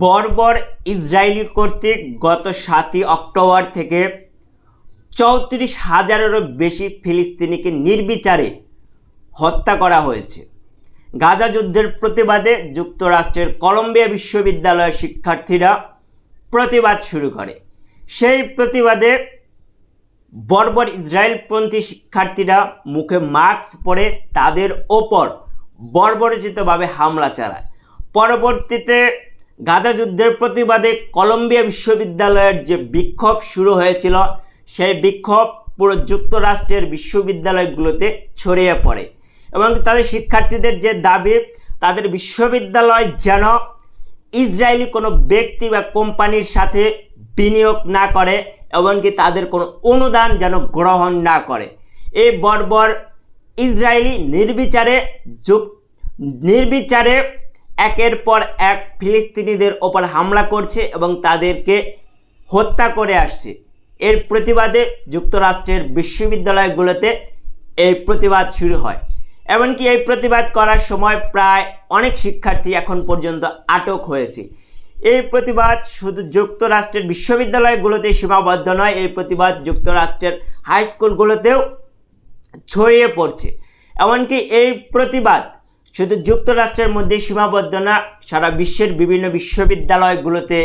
বর্বর ইসরায়েলি কর্তৃক গত সাতই অক্টোবর থেকে চৌত্রিশ হাজারেরও বেশি ফিলিস্তিনিকে নির্বিচারে হত্যা করা হয়েছে। গাজা যুদ্ধের প্রতিবাদে যুক্তরাষ্ট্রের কলম্বিয়া বিশ্ববিদ্যালয়ের শিক্ষার্থীরা প্রতিবাদ শুরু করে। সেই প্রতিবাদে বর্বর ইসরায়েলপন্থী শিক্ষার্থীরা মুখে মাস্ক পরে তাদের ওপর বর্বরচিতভাবে হামলা চালায়। পরবর্তীতে গাজা যুদ্ধের প্রতিবাদে কলম্বিয়া বিশ্ববিদ্যালয়ের যে বিক্ষোভ শুরু হয়েছিল, সেই বিক্ষোভ পুরো যুক্তরাষ্ট্রের বিশ্ববিদ্যালয়গুলোতে ছড়িয়ে পড়ে এবং তাদের শিক্ষার্থীদের যে দাবি, তাদের বিশ্ববিদ্যালয় যেন ইসরায়েলি কোনো ব্যক্তি বা কোম্পানির সাথে বিনিয়োগ না করে এমনকি তাদের কোনো অনুদান যেন গ্রহণ না করে। এই বর্বর ইসরায়েলি নির্বিচারে যুক নির্বিচারে একের পর এক ফিলিস্তিনিদের ওপর হামলা করছে এবং তাদেরকে হত্যা করে আসছে। এর প্রতিবাদে যুক্তরাষ্ট্রের বিশ্ববিদ্যালয়গুলোতে এই প্রতিবাদ শুরু হয়। এমনকি এই প্রতিবাদ করার সময় প্রায় অনেক শিক্ষার্থী এখন পর্যন্ত আটক হয়েছে। এই প্রতিবাদ শুধু যুক্তরাষ্ট্রের বিশ্ববিদ্যালয়গুলোতে সীমাবদ্ধ নয়, এই প্রতিবাদ যুক্তরাষ্ট্রের হাই স্কুলগুলোতেও ছড়িয়ে পড়ছে। এমনকি এই প্রতিবাদ শুধু যুক্তরাষ্ট্রের মধ্যে সীমাবদ্ধ না, সারা বিশ্বের বিভিন্ন বিশ্ববিদ্যালয়গুলোতে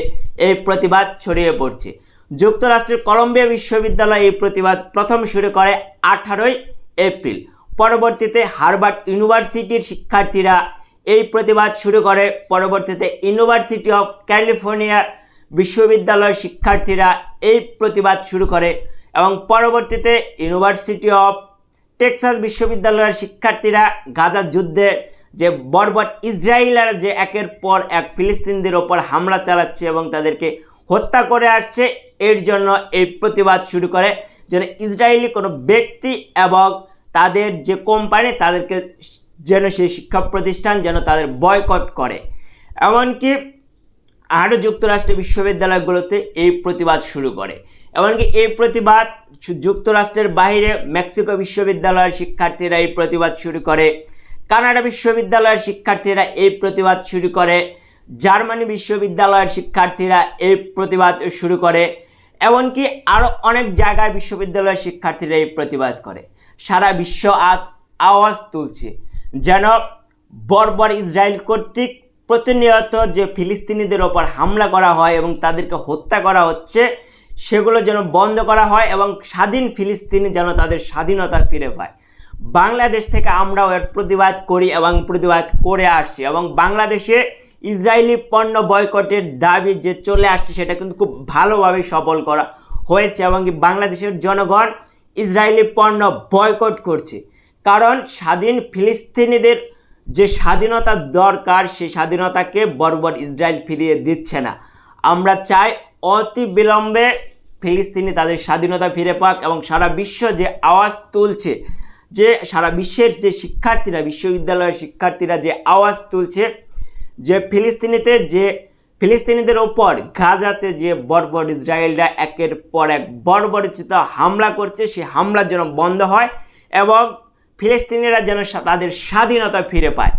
এই প্রতিবাদ ছড়িয়ে পড়ছে। যুক্তরাষ্ট্রের কলম্বিয়া বিশ্ববিদ্যালয় এই প্রতিবাদ প্রথম শুরু করে আঠারোই এপ্রিল। পরবর্তীতে হার্ভার্ড ইউনিভার্সিটির শিক্ষার্থীরা এই প্রতিবাদ শুরু করে। পরবর্তীতে ইউনিভার্সিটি অফ ক্যালিফোর্নিয়া বিশ্ববিদ্যালয়ের শিক্ষার্থীরা এই প্রতিবাদ শুরু করে এবং পরবর্তীতে ইউনিভার্সিটি অফ টেক্সাস বিশ্ববিদ্যালয়ের শিক্ষার্থীরা গাজা যুদ্ধে যে বর্বর ইসরায়েলের যে একের পর এক ফিলিস্তিনদের ওপর হামলা চালাচ্ছে এবং তাদেরকে হত্যা করে আসছে, এর জন্য এই প্রতিবাদ শুরু করে যেন ইসরায়েলি কোনো ব্যক্তি এবং তাদের যে কোম্পানি, তাদেরকে যেন সেই শিক্ষা প্রতিষ্ঠান যেন তাদের বয়কট করে। এমনকি আরও যুক্তরাষ্ট্রের বিশ্ববিদ্যালয়গুলোতে এই প্রতিবাদ শুরু করে। এমনকি এই প্রতিবাদ যুক্তরাষ্ট্রের বাইরে মেক্সিকো বিশ্ববিদ্যালয়ের শিক্ষার্থীরা এই প্রতিবাদ শুরু করে। কানাডা বিশ্ববিদ্যালয়ের শিক্ষার্থীরা এই প্রতিবাদ শুরু করে। জার্মানি বিশ্ববিদ্যালয়ের শিক্ষার্থীরা এই প্রতিবাদ শুরু করে। এমনকি আরও অনেক জায়গায় বিশ্ববিদ্যালয়ের শিক্ষার্থীরা এই প্রতিবাদ করে। সারা বিশ্ব আজ আওয়াজ তুলছে যেন বর্বর ইসরায়েল কর্তৃক প্রতিনিয়ত যে ফিলিস্তিনিদের ওপর হামলা করা হয় এবং তাদেরকে হত্যা করা হচ্ছে, সেগুলো যেন বন্ধ করা হয় এবং স্বাধীন ফিলিস্তিনি যেন তাদের স্বাধীনতা ফিরে পায়। বাংলাদেশ থেকে আমরাও এর প্রতিবাদ করি এবং প্রতিবাদ করে আসছি এবং বাংলাদেশে ইসরায়েলি পণ্য বয়কটের দাবি যে চলে আসছে, সেটা কিন্তু খুব ভালোভাবে সফল করা হয়েছে এবং বাংলাদেশের জনগণ ইসরায়েলি পণ্য বয়কট করছে। কারণ স্বাধীন ফিলিস্তিনিদের যে স্বাধীনতা দরকার, সেই স্বাধীনতাকে বর্বর ইসরায়েল ফিরিয়ে দিচ্ছে না। আমরা চাই অতি বিলম্বে ফিলিস্তিনি তাদের স্বাধীনতা ফিরে পাক এবং সারা বিশ্ব যে আওয়াজ তুলছে যে সারা বিশ্বের যে শিক্ষার্থীরা, বিশ্ববিদ্যালয়ের শিক্ষার্থীরা যে আওয়াজ তুলছে, যে ফিলিস্তিনিতে, যে ফিলিস্তিনিদের ওপর গাজাতে যে বর্বর ইসরায়েলরা একের পর এক বর্বরচিত হামলা করছে, সে হামলা যেন বন্ধ হয় এবং ফিলিস্তিনিরা যেন তাদের স্বাধীনতা ফিরে পায়।